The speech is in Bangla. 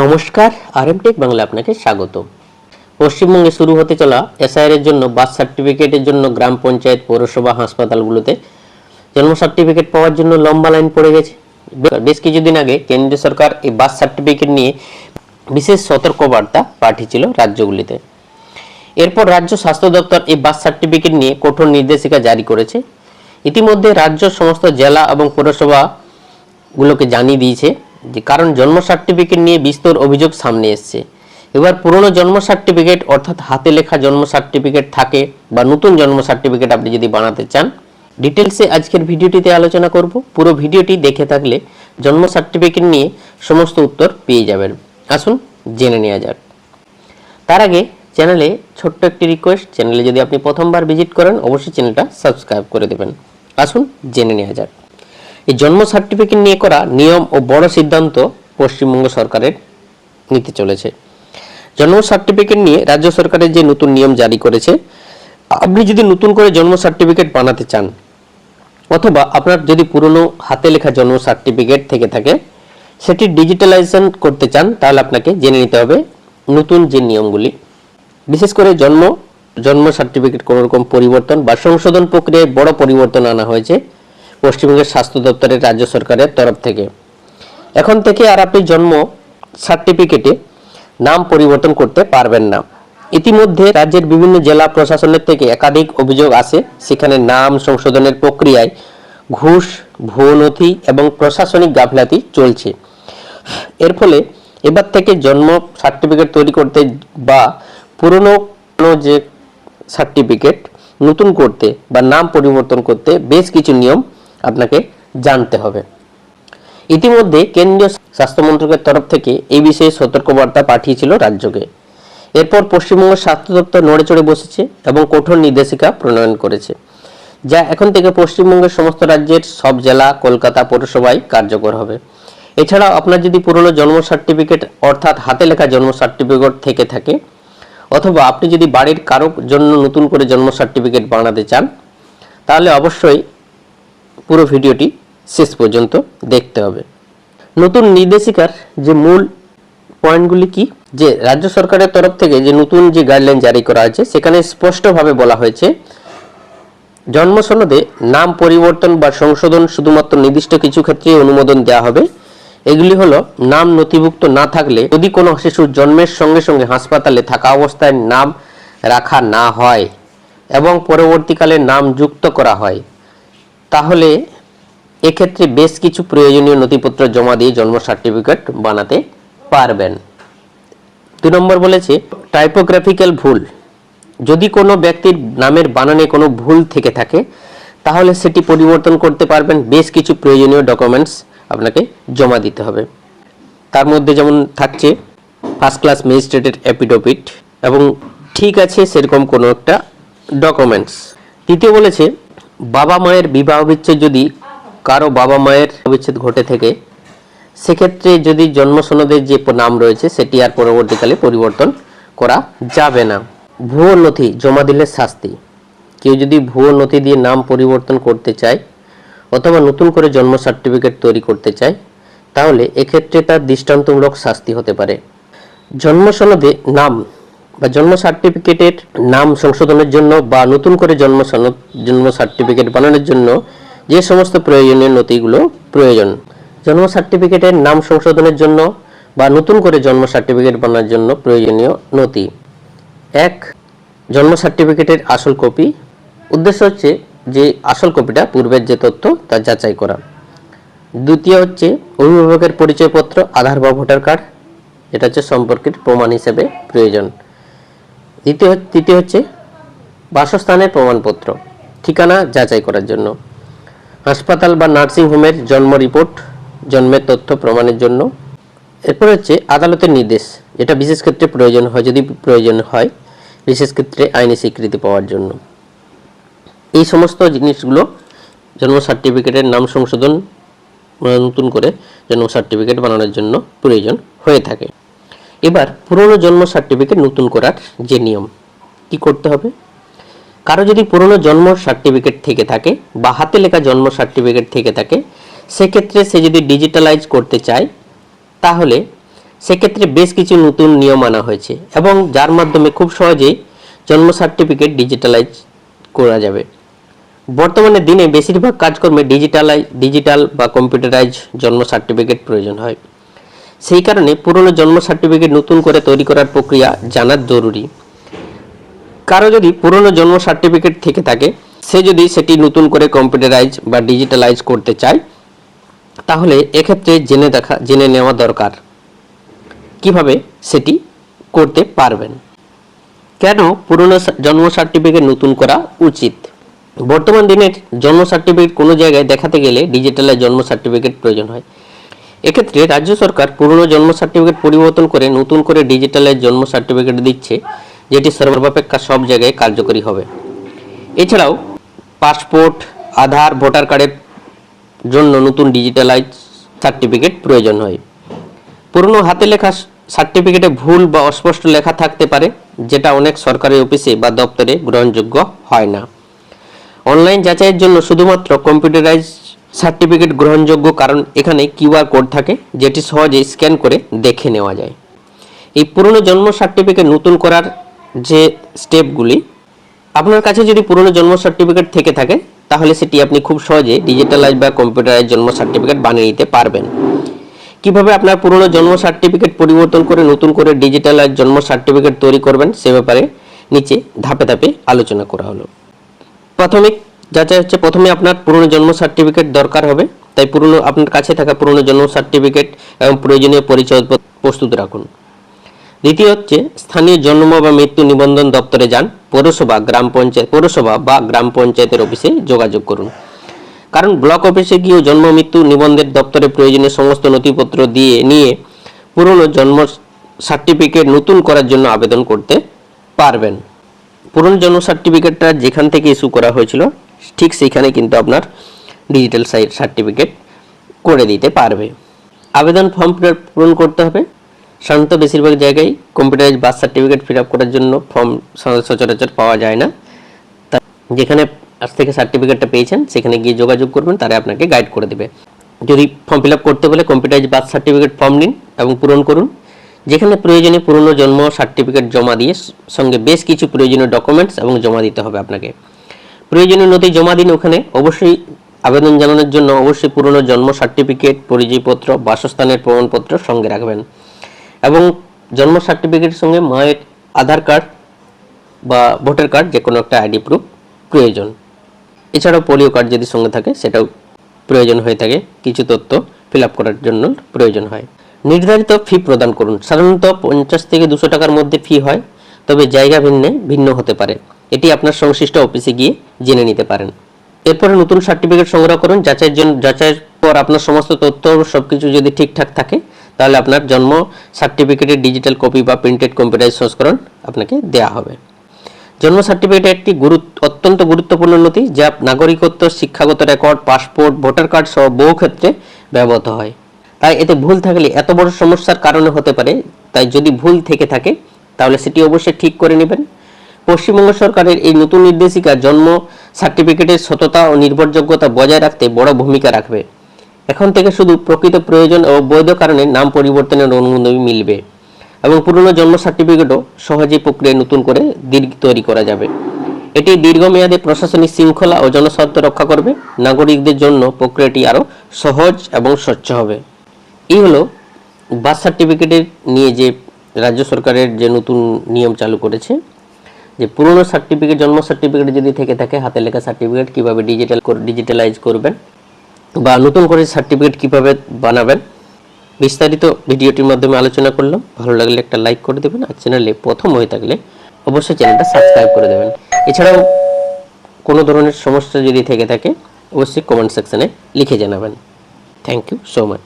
নমস্কার আরএমটেক বাংলা আপনাকে স্বাগত। পশ্চিমবঙ্গে শুরু হতে চলা এসআইআর এর জন্য বার্থ সার্টিফিকেটের জন্য গ্রাম পঞ্চায়েত, পৌরসভা, হাসপাতালগুলোতে জন্ম সার্টিফিকেট পাওয়ার জন্য লম্বা লাইন পড়ে গেছে। বেশ কিছুদিন আগে কেন্দ্রীয় সরকার এই বার্থ সার্টিফিকেট নিয়ে বিশেষ সতর্কবার্তা পাঠিয়েছিল রাজ্যগুলিতে। এরপর রাজ্য স্বাস্থ্য দপ্তর এই বার্থ সার্টিফিকেট নিয়ে কঠোর নির্দেশিকা জারি করেছে। ইতিমধ্যে রাজ্য সমস্ত জেলা এবং পৌরসভাগুলোকে জানিয়ে দিয়েছে যে কারণ জন্ম সার্টিফিকেট নিয়ে বিস্তর অভিযোগ সামনে এসছে। এবার পুরনো জন্ম সার্টিফিকেট অর্থাৎ হাতে লেখা জন্ম সার্টিফিকেট থাকে বা নতুন জন্ম সার্টিফিকেট আপনি যদি বানাতে চান ডিটেলসে আজকের ভিডিওটিতে আলোচনা করব। পুরো ভিডিওটি দেখে থাকলে জন্ম সার্টিফিকেট নিয়ে সমস্ত উত্তর পেয়ে যাবেন। আসুন জেনে নেওয়া যাক। তার আগে চ্যানেলে ছোট্ট একটি রিকোয়েস্ট চ্যানেলে যদি আপনি প্রথমবার ভিজিট করেন, অবশ্যই চ্যানেলটা সাবস্ক্রাইব করে দেবেন। আসুন জেনে নেওয়া যাক। এই জন্ম সার্টিফিকেট নিয়ে করা নিয়ম ও বড় সিদ্ধান্ত পশ্চিমবঙ্গ সরকারের নিতে চলেছে। জন্ম সার্টিফিকেট নিয়ে রাজ্য সরকারের যে নতুন নিয়ম জারি করেছে, আপনি যদি নতুন করে জন্ম সার্টিফিকেট বানাতে চান, অথবা আপনার যদি পুরনো হাতে লেখা জন্ম সার্টিফিকেট থেকে থাকে, সেটি ডিজিটালাইজেশন করতে চান, তাহলে আপনাকে জেনে নিতে হবে নতুন যে নিয়মগুলি। বিশেষ করে জন্ম জন্ম সার্টিফিকেট কোনো রকম পরিবর্তন বা সংশোধন প্রক্রিয়ায় বড় পরিবর্তন আনা হয়েছে। পশ্চিমবঙ্গের স্বাস্থ্য দপ্তরের রাজ্য সরকারের তরফ থেকে। এখন থেকে আর আপনি জন্ম সার্টিফিকেটে নাম পরিবর্তন করতে পারবেন না। ইতিমধ্যে রাজ্যের বিভিন্ন জেলা প্রশাসনের থেকে একাধিক অভিযোগ আসে। সেখানে নাম সংশোধনের প্রক্রিয়ায় ঘুষ, ভুয়ো নথি এবং প্রশাসনিক গাফিলাতি চলছে। এর ফলে এবার থেকে জন্ম সার্টিফিকেট তৈরি করতে বা পুরনো যে সার্টিফিকেট নতুন করতে বা নাম পরিবর্তন করতে বেশ কিছু নিয়ম আপনাকে জানতে হবে। ইতিমধ্যে কেন্দ্রীয় স্বাস্থ্য মন্ত্রকের তরফ থেকে এই বিষয়ে সতর্কবার্তা পাঠিয়েছিল রাজ্যকে। এরপর পশ্চিমবঙ্গ স্বাস্থ্য দপ্তর নড়ে চড়ে বসেছে এবং কঠোর নির্দেশিকা প্রণয়ন করেছে, যা এখন থেকে পশ্চিমবঙ্গের সমস্ত রাজ্যের সব জেলা, কলকাতা পৌরসভায় কার্যকর হবে। এছাড়াও আপনার যদি পুরনো জন্ম সার্টিফিকেট অর্থাৎ হাতে লেখা জন্ম সার্টিফিকেট থেকে থাকে, অথবা আপনি যদি বাড়ির কারও জন্য নতুন করে জন্ম সার্টিফিকেট বানাতে চান, তাহলে অবশ্যই পুরো ভিডিওটি শেষ পর্যন্ত দেখতে হবে। নতুন নির্দেশিকার যে মূল পয়েন্টগুলি কি? যে রাজ্য সরকারের তরফ থেকে যে নতুন যে গাইডলাইন জারি করা হয়েছে সেখানে স্পষ্টভাবে বলা হয়েছে, জন্ম সনদে নাম পরিবর্তন বা সংশোধন শুধুমাত্র নির্দিষ্ট কিছু ক্ষেত্রে অনুমোদন দেওয়া হবে। এগুলি হলো নাম নথিভুক্ত না থাকলে যদি কোনো শিশুর জন্মের সঙ্গে সঙ্গে হাসপাতালে থাকা অবস্থায় নাম রাখা না হয় এবং পরবর্তীকালে নাম যুক্ত করা হয় তাহলে এক্ষেত্রে বেশ কিছু প্রয়োজনীয় নথিপত্র জমা দিয়ে জন্ম সার্টিফিকেট বানাতে পারবেন। দুই নম্বর বলেছে টাইপোগ্রাফিক্যাল ভুল। যদি কোনো ব্যক্তির নামের বানানে কোনো ভুল থেকে থাকে, তাহলে সেটি পরিবর্তন করতে পারবেন। বেশ কিছু প্রয়োজনীয় ডকুমেন্টস আপনাকে জমা দিতে হবে। তার মধ্যে যেমন থাকছে ফার্স্ট ক্লাস ম্যাজিস্ট্রেটের অ্যাপিডোপিট এবং ঠিক আছে সেরকম কোনো একটা ডকুমেন্টস তৃতীয় বলেছে বাবা মায়ের বিবাহ বিচ্ছেদ যদি কারও বাবা মায়ের বিচ্ছেদ ঘটে থেকে, সেক্ষেত্রে যদি জন্ম সনদের যে নাম রয়েছে, সেটি আর পরবর্তীকালে পরিবর্তন করা যাবে না। ভুয়ো নথি জমা দিলে শাস্তি। কেউ যদি ভুয়ো নথি দিয়ে নাম পরিবর্তন করতে চায়, অথবা নতুন করে জন্ম সার্টিফিকেট তৈরি করতে চায়, তাহলে এক্ষেত্রে তার দৃষ্টান্তমূলক শাস্তি হতে পারে। জন্ম সনদে নাম বা জন্ম সার্টিফিকেটের নাম সংশোধনের জন্য বা নতুন করে জন্ম জন্ম সার্টিফিকেট বানানোর জন্য যে সমস্ত প্রয়োজনীয় নথিগুলো প্রয়োজন। জন্ম সার্টিফিকেটের নাম সংশোধনের জন্য বা নতুন করে জন্ম সার্টিফিকেট বানানোর জন্য প্রয়োজনীয় নথি। এক, জন্ম সার্টিফিকেটের আসল কপি। উদ্দেশ্য হচ্ছে যে আসল কপিটা পূর্বের যে তথ্য তা যাচাই করা। দ্বিতীয় হচ্ছে অভিভাবকের পরিচয়পত্র, আধার বা ভোটার কার্ড এটা হচ্ছে সম্পর্কের প্রমাণ হিসেবে প্রয়োজন। দ্বিতীয় তৃতীয় হচ্ছে বাসস্থানের প্রমাণপত্র, ঠিকানা যাচাই করার জন্য। হাসপাতাল বা নার্সিং হোমের জন্ম রিপোর্ট, জন্মের তথ্য প্রমাণের জন্য। এরপর হচ্ছে আদালতের নির্দেশ, যেটা বিশেষ ক্ষেত্রে প্রয়োজন হয়, যদি প্রয়োজন হয়, বিশেষ ক্ষেত্রে আইনি স্বীকৃতি পাওয়ার জন্য। এই সমস্ত জিনিসগুলো জন্ম সার্টিফিকেটের নাম সংশোধন, নতুন করে জন্ম সার্টিফিকেট বানানোর জন্য প্রয়োজন হয়ে থাকে। এবার পুরনো জন্ম সার্টিফিকেট নতুন করার যে নিয়ম, কি করতে হবে? কারও যদি পুরনো জন্ম সার্টিফিকেট থেকে থাকে বা হাতে লেখা জন্ম সার্টিফিকেট থেকে থাকে, সেক্ষেত্রে সে যদি ডিজিটালাইজ করতে চায়, তাহলে সেক্ষেত্রে বেশ কিছু নতুন নিয়ম আনা হয়েছে এবং যার মাধ্যমে খুব সহজেই জন্ম সার্টিফিকেট ডিজিটালাইজ করা যাবে। বর্তমানে দিনে বেশিরভাগ কাজকর্মে ডিজিটালাইজ ডিজিটাল বা কম্পিউটারাইজ জন্ম সার্টিফিকেট প্রয়োজন হয়। সেই কারণে পুরনো জন্ম সার্টিফিকেট নতুন করে তৈরি করার প্রক্রিয়া জানার জরুরি। কারও যদি পুরনো জন্ম সার্টিফিকেট থেকে থাকে, সে যদি সেটি নতুন করে কম্পিউটারাইজ বা ডিজিটালাইজ করতে চায়, তাহলে এক্ষেত্রে জেনে দেখা, জেনে নেওয়া দরকার। কীভাবে সেটি করতে পারবেন? কেন পুরনো জন্ম সার্টিফিকেট নতুন করা উচিত? বর্তমান দিনের জন্ম সার্টিফিকেট কোনো জায়গায় দেখাতে গেলে ডিজিটালাইজ জন্ম সার্টিফিকেট প্রয়োজন হয়। এক্ষেত্রে রাজ্য সরকার পুরনো জন্ম সার্টিফিকেট পরিবর্তন করে নতুন করে ডিজিটালাইজ জন্ম সার্টিফিকেট দিচ্ছে, যেটি সর্বাপেক্ষা সব জায়গায় কার্যকরী হবে। এছাড়াও পাসপোর্ট আধার ভোটার কার্ডের জন্য নতুন ডিজিটালাইজ সার্টিফিকেট প্রয়োজন হয়। পুরনো হাতে লেখা সার্টিফিকেটে ভুল বা অস্পষ্ট লেখা থাকতে পারে, যেটা অনেক সরকারি অফিসে বা দপ্তরে গ্রহণযোগ্য হয় না। অনলাইন যাচাইয়ের জন্য শুধুমাত্র কম্পিউটারাইজ সার্টিফিকেট গ্রহণযোগ্য কারণ এখানে কিউআর কোড থাকে, যেটি সহজে স্ক্যান করে দেখে নেওয়া যায়। এই পুরনো জন্ম সার্টিফিকেট নতুন করার যে স্টেপগুলি, আপনার কাছে যদি পুরনো জন্ম সার্টিফিকেট থেকে থাকে, তাহলে সেটি আপনি খুব সহজে ডিজিটালাইজ বা কম্পিউটারাইজ জন্ম সার্টিফিকেট বানিয়ে নিতে পারবেন। কীভাবে আপনার পুরনো জন্ম সার্টিফিকেট পরিবর্তন করে নতুন করে ডিজিটালাইজ জন্ম সার্টিফিকেট তৈরি করবেন, সে ব্যাপারে নিচে ধাপে ধাপে আলোচনা করা হলো। প্রাথমিক যাচাই হচ্ছে প্রথমে আপনার পুরনো জন্ম সার্টিফিকেট দরকার হবে। তাই পুরনো, আপনার কাছে থাকা পুরনো জন্ম সার্টিফিকেট এবং প্রয়োজনীয় পরিচয় প্রস্তুত রাখুন। দ্বিতীয় হচ্ছে, স্থানীয় জন্ম বা মৃত্যু নিবন্ধন দপ্তরে যান, পৌরসভা, গ্রাম পঞ্চায়েত, পৌরসভা বা গ্রাম পঞ্চায়েতের অফিসে যোগাযোগ করুন। কারণ ব্লক অফিসে গিয়েও জন্ম, মৃত্যু নিবন্ধের দপ্তরে প্রয়োজনীয় সমস্ত নথিপত্র দিয়ে, নিয়ে পুরনো জন্ম সার্টিফিকেট নতুন করার জন্য আবেদন করতে পারবেন। পুরনো জন্ম সার্টিফিকেটটা যেখান থেকে ইস্যু করা হয়েছিল ঠিক সেইখানে কিন্তু আপনার ডিজিটাল সার্টিফিকেট করে দিতে পারবে। আবেদন ফর্ম পূরণ করতে হবে। সাধারণত বেশিরভাগ জায়গায় computerise birth certificate fill up করার জন্য ফর্ম সচরাচর পাওয়া যায় না। তা যেখানে আজ থেকে সার্টিফিকেটটা পেয়েছেন, সেখানে গিয়ে যোগাযোগ করবেন, তারা আপনাকে গাইড করে দেবে। যদি ফর্ম ফিল আপ করতে হলে কম্পিউটারাইজ বার্থ সার্টিফিকেট ফর্ম নিন এবং পূরণ করুন। যেখানে প্রয়োজনে পুরনো জন্ম সার্টিফিকেট জমা দিয়ে সঙ্গে বেশ কিছু প্রয়োজনীয় ডকুমেন্টস এবং জমা দিতে হবে আপনাকে। প্রয়োজনীয় নথি জমা দিন ওখানে। অবশ্যই আবেদন জানানোর জন্য অবশ্যই পুরনো জন্ম সার্টিফিকেট, পরিচয়পত্র, বাসস্থানের প্রমাণপত্র সঙ্গে রাখবেন। এবং জন্ম সার্টিফিকেটের সঙ্গে মায়ের আধার কার্ড বা ভোটার কার্ড যে কোনো একটা আইডি প্রুফ প্রয়োজন। এছাড়াও পোলিও কার্ড যদি সঙ্গে থাকে, সেটাও প্রয়োজন হয়ে থাকে। কিছু তথ্য ফিল করার জন্য প্রয়োজন হয়। নির্ধারিত ফি প্রদান করুন। সাধারণত পঞ্চাশ থেকে দুশো টাকার মধ্যে ফি হয়, তবে জায়গা ভিন্নে ভিন্ন হতে পারে। এটি আপনার সংশ্লিষ্ট অফিসে গিয়ে জেনে নিতে পারেন। এরপরে নতুন সার্টিফিকেট সংগ্রহ করুন, যাচাইয়ের জন্য যাচাইয়ের পর আপনার সমস্ত তথ্য সবকিছু যদি ঠিকঠাক থাকে, তাহলে আপনার জন্ম সার্টিফিকেটের ডিজিটাল কপি বা প্রিন্টেড কম্পিউটারাইজ সংস্করণ আপনাকে দেওয়া হবে। জন্ম সার্টিফিকেট একটি গুরুত্ব অত্যন্ত গুরুত্বপূর্ণ নথি যা নাগরিকত্ব, শিক্ষাগত রেকর্ড পাসপোর্ট ভোটার কার্ড সহ বহু ক্ষেত্রে ব্যবহৃত হয়। তাই এতে ভুল থাকলে এত বড় সমস্যার কারণে হতে পারে, তাই যদি ভুল থেকে থাকে, তাহলে সেটি অবশ্যই ঠিক করে নেবেন। পশ্চিমবঙ্গ সরকারের এই নতুন নির্দেশিকা জন্ম, সার্টিফিকেটের সততা ও নির্ভরযোগ্যতা বজায় রাখতে বড় ভূমিকা রাখবে। এখন থেকে শুধু প্রকৃত প্রয়োজন ও বৈধ কারণে নাম পরিবর্তনের অনুমোদন মিলবে এবং পুরনো জন্ম সার্টিফিকেটও সহজেই প্রক্রিয়ায় নতুন করে দীর্ঘ তৈরি করা যাবে। এটি দীর্ঘমেয়াদে প্রশাসনিক শৃঙ্খলা ও জনস্বার্থ রক্ষা করবে। নাগরিকদের জন্য প্রক্রিয়াটি আরও সহজ এবং স্বচ্ছ হবে। এই হলো বার্থ সার্টিফিকেটের নিয়ে যে রাজ্য সরকারের যে নতুন নিয়ম চালু করেছে। যে পুরনো সার্টিফিকেট জন্ম সার্টিফিকেট যদি থেকে থাকে, হাতে লেখা সার্টিফিকেট কীভাবে ডিজিটাল ডিজিটালাইজ করবেন বা নতুন করে সার্টিফিকেট কীভাবে বানাবেন, বিস্তারিত ভিডিওটির মাধ্যমে আলোচনা করলাম। ভালো লাগলে একটা লাইক করে দেবেন আর চ্যানেলে প্রথম হয়ে থাকলে অবশ্যই চ্যানেলটা সাবস্ক্রাইব করে দেবেন। এছাড়াও কোনো ধরনের সমস্যা যদি থেকে থাকে, অবশ্যই কমেন্ট সেকশনে লিখে জানাবেন। Thank you so much